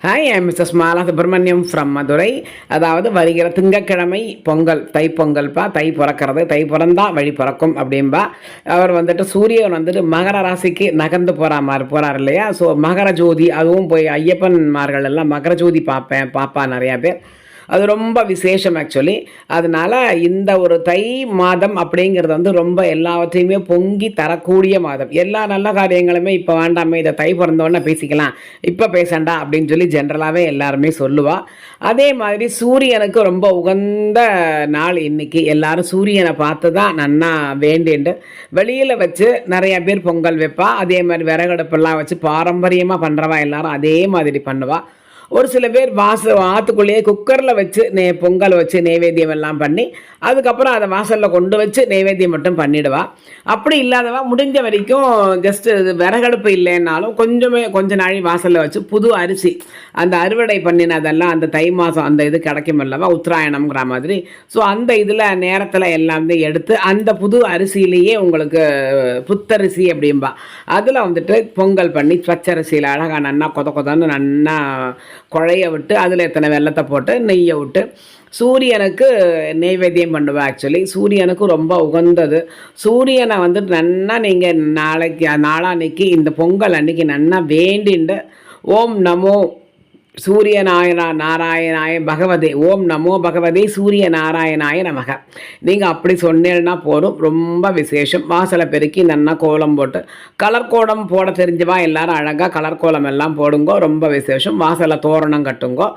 Hi I mister Mala Subramaniam from Madurai அதாவது வருகிற திங்கக்கிழமை பொங்கல் தை பொங்கல்ப்பா தை பிறக்கிறது தை பிறந்தா வழி பிறக்கும் அப்படின்பா. அவர் வந்துட்டு சூரியன் வந்துட்டு மகர ராசிக்கு நகர்ந்து போகிற மாதிரி போகிறார் இல்லையா? ஸோ மகர ஜோதி அதுவும் போய் ஐயப்பன்மார்கள் எல்லாம் மகர ஜோதி பார்ப்பேன் பாப்பா நிறையா பேர். அது ரொம்ப விசேஷம் ஆக்சுவலி அதனால இந்த ஒரு தை மாதம் அப்படிங்கிறது வந்து ரொம்ப எல்லாவற்றையுமே பொங்கி தரக்கூடிய மாதம். எல்லா நல்ல காரியங்களுமே இப்போ வேண்டாமே இதை தை பிறந்தோடனே பேசிக்கலாம். இப்போ பேசண்டா அப்படின்னு சொல்லி ஜென்ரலாகவே எல்லாருமே சொல்லுவாள் அதே மாதிரி சூரியனுக்கு ரொம்ப உகந்த நாள் இன்னைக்கு. எல்லாரும் சூரியனை பார்த்து தான் நன்னா வேண்டிண்டு. வெளியில் வச்சு நிறைய பேர் பொங்கல் வைப்பா. அதே மாதிரி விறகடுப்பெல்லாம் வச்சு பாரம்பரியமாக பண்ணுறவா எல்லாரும் அதே மாதிரி பண்ணுவாள் ஒரு சில பேர் வாச ஆற்றுக்குள்ளேயே குக்கரில் வச்சு நே பொங்கல் வச்சு நைவேத்தியம் எல்லாம் பண்ணி அதுக்கப்புறம் அதை வாசலில் கொண்டு வச்சு நைவேத்தியம் மட்டும் பண்ணிடுவா. அப்படி இல்லாதவா முடிஞ்ச வரைக்கும் ஜஸ்ட்டு விறகடுப்பு இல்லைன்னாலும் கொஞ்சமே கொஞ்ச நாள் வாசலில் வச்சு புது அரிசி அந்த அறுவடை பண்ணினதெல்லாம் அந்த தை மாதம் அந்த இது கிடைக்கும் அல்லவா உத்தராயணம்ங்கிற மாதிரி. ஸோ அந்த இதில் நேரத்தில் எல்லாமே எடுத்து அந்த புது அரிசியிலேயே உங்களுக்கு புத்தரிசி அப்படிம்பா. அதில் வந்துட்டு பொங்கல் பண்ணி பச்சரிசியில் அழகாக நன்னா கொத கொதன்னு நன்னா குழைய விட்டு அதில் எத்தனை வெள்ளத்தை போட்டு நெய்யை விட்டு சூரியனுக்கு நெய்வேத்தியம் பண்ணுவேன் ஆக்சுவலி சூரியனுக்கு ரொம்ப உகந்தது. சூரியனை வந்து நன்னா நீங்கள் நாளைக்கு நாளான்னைக்கு இந்த பொங்கல் அன்னைக்கு நன்னா வேண்டிண்டு ஓம் நமோ சூரிய நாயனா நாராயணாய பகவதே ஓம் நமோ பகவதே சூரிய நாராயணாய நமக. நீங்கள் அப்படி சொன்னேன்னா போதும் ரொம்ப விசேஷம். வாசலை பெருக்கி நல்லா கோலம் போட்டு கலர் கோலம் போட தெரிஞ்சவா எல்லாரும் அழகாக கலர் கோலம் எல்லாம் போடுங்கோ ரொம்ப விசேஷம். வாசலை தோரணம் கட்டுங்கோ.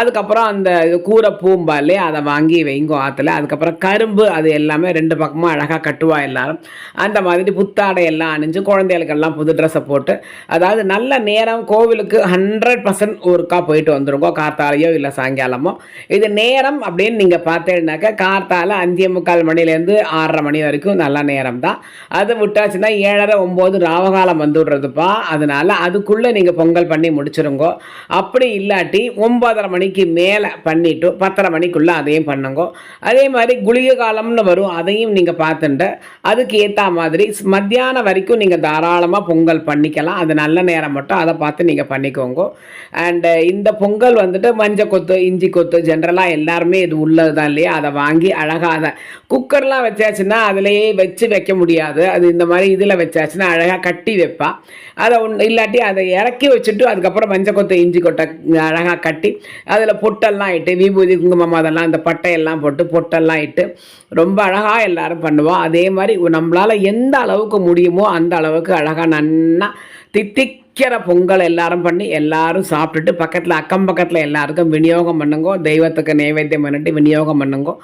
அதுக்கப்புறம் அந்த இது கூரை பூம்பாலே அதை வாங்கி வைங்கோ ஆற்றுல அதுக்கப்புறம் கரும்பு அது எல்லாமே ரெண்டு பக்கமும் அழகாக கட்டுவா எல்லாரும். அந்த மாதிரி புத்தாடை எல்லாம் அணிஞ்சு குழந்தைகளுக்கெல்லாம் புது ட்ரெஸ்ஸை போட்டு அதாவது நல்ல நேரம் கோவிலுக்கு ஹண்ட்ரட் பர்சன்ட் ஒரு கப் போயிட்டு வந்துருங்கோ கார்த்தாலையோ இல்லை சாயங்காலமோ. இது நேரம் அப்படின்னு நீங்கள் பார்த்தீங்கன்னாக்கா கார்த்தால அஞ்சே முக்கால் மணிலேருந்து ஆறரை மணி வரைக்கும் நல்ல நேரம் தான் அது விட்டாச்சுன்னா ஏழரை ஒம்பது ராவகாலம் வந்து விடுறதுப்பா அதனால அதுக்குள்ளே நீங்கள் பொங்கல் பண்ணி முடிச்சிருங்கோ. அப்படி இல்லாட்டி ஒம்பதரை மணிக்கு மேலே பண்ணிவிட்டு பத்தரை மணிக்குள்ளே அதையும் பண்ணுங்கோ. அதே மாதிரி குளிகை காலம்னு வரும் அதையும் நீங்கள் பார்த்துட்டு அதுக்கு ஏற்ற மாதிரி மத்தியானம் வரைக்கும் நீங்கள் தாராளமாக பொங்கல் பண்ணிக்கலாம். அது நல்ல நேரம் மட்டும் அதை பார்த்து நீங்கள் பண்ணிக்கோங்க. அண்டு இந்த பொங்கல் வந்துட்டு மஞ்சள் கொத்து இஞ்சி கொத்து ஜென்ரலாக எல்லாருமே இது உள்ளது தான் இல்லையா? அதை வாங்கி அழகாக அதை குக்கர்லாம் வச்சாச்சுன்னா அதிலேயே வச்சு வைக்க முடியாது. அது இந்த மாதிரி இதில் வச்சாச்சுன்னா அழகாக கட்டி வைப்பா. அதை ஒன்று இல்லாட்டி அதை இறக்கி வச்சுட்டு அதுக்கப்புறம் மஞ்சள் கொத்து இஞ்சி கொட்டை அழகாக கட்டி அதில் பொட்டெல்லாம் இட்டு விபூதி குங்குமம் அதெல்லாம் அந்த பட்டையெல்லாம் போட்டு பொட்டெல்லாம் இட்டு ரொம்ப அழகாக எல்லாரும் பண்ணுவோம். அதே மாதிரி நம்மளால் எந்த அளவுக்கு முடியுமோ அந்த அளவுக்கு அழகாக நன்னா தித்திக்கிற பொங்கல் எல்லாரும் பண்ணி எல்லாரும் சாப்பிட்டுட்டு பக்கத்தில் அக்கம் பக்கத்தில் எல்லாருக்கும் விநியோகம் பண்ணுங்கோ. தெய்வத்துக்கு நைவேத்தியம் பண்ணிட்டு விநியோகம் பண்ணுங்கோ.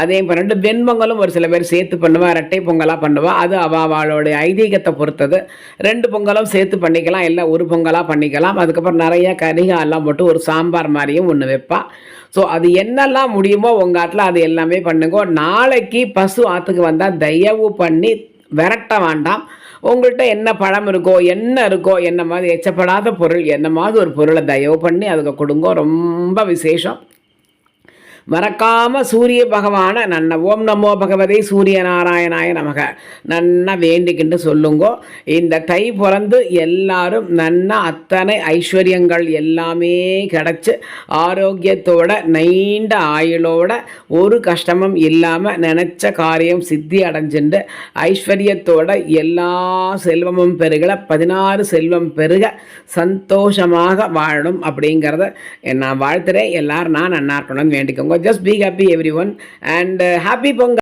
அதையும் பண்ணிட்டு வெண்பொங்கலும் ஒரு சில பேர் சேர்த்து பண்ணுவேன் இரட்டை பொங்கலாக பண்ணுவாள் அது அவ அவளுடைய ஐதீகத்தை பொறுத்தது. ரெண்டு பொங்கலும் சேர்த்து பண்ணிக்கலாம் இல்லை ஒரு பொங்கலாக பண்ணிக்கலாம். அதுக்கப்புறம் நிறைய கரிகாலாம் போட்டு ஒரு சாம்பார் மாதிரியும் ஒன்று வைப்பாள் ஸோ அது என்னெல்லாம் முடியுமோ உங்கள் ஆட்டில் அது எல்லாமே பண்ணுங்க. நாளைக்கு பசு ஆற்றுக்கு வந்தால் தயவு பண்ணி விரட்ட வேண்டாம். உங்கள்கிட்ட என்ன பழம் இருக்கோ என்ன இருக்கோ என்ன மாதிரி எச்சப்படாத பொருள் என்ன மாதிரி ஒரு பொருளை தயவு பண்ணி அதுக்கு கொடுங்க. ரொம்ப விசேஷம். மறக்காம சூரிய பகவானை நன்ன ஓம் நமோ பகவதி சூரிய நாராயணாய நமக. நன்னா வேண்டிக்கிட்டு சொல்லுங்கோ. இந்த தை பிறந்து எல்லாரும் நன்னா அத்தனை ஐஸ்வர்யங்கள் எல்லாமே கிடச்சி ஆரோக்கியத்தோட நீண்ட ஆயுளோட ஒரு கஷ்டமும் இல்லாமல் நினச்ச காரியம் சித்தி அடைஞ்சுண்டு ஐஸ்வர்யத்தோட எல்லா செல்வமும் பெருகல பதினாறு செல்வம் பெருக சந்தோஷமாக வாழணும் அப்படிங்கிறத நான் வாழ்த்துறேன். எல்லாரும் நான் நன்னா இருக்கணும்னு வேண்டிக்கோங்க. just be happy everyone and uh, happy Pongal.